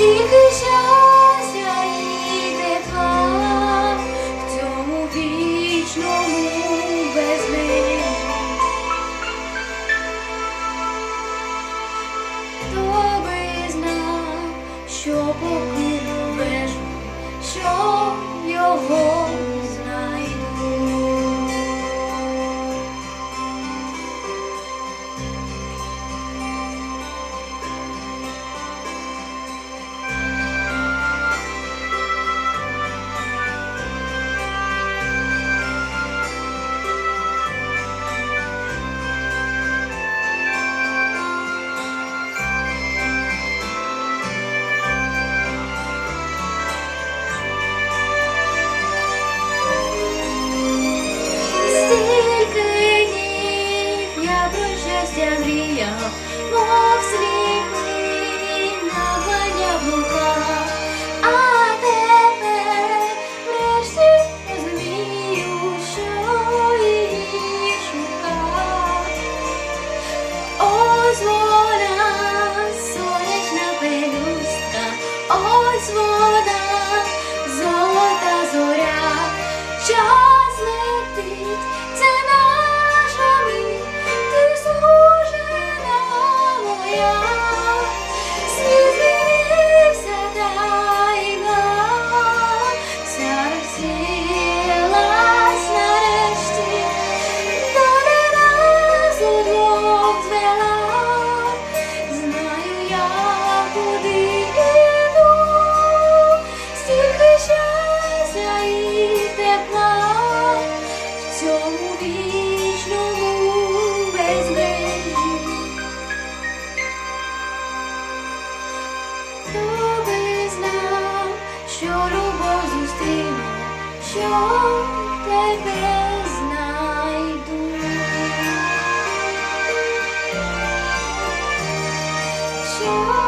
тільки щастя і тепла в цьому вічному безмежі. Хто би знав, що покинув межу, що сліпий Sure.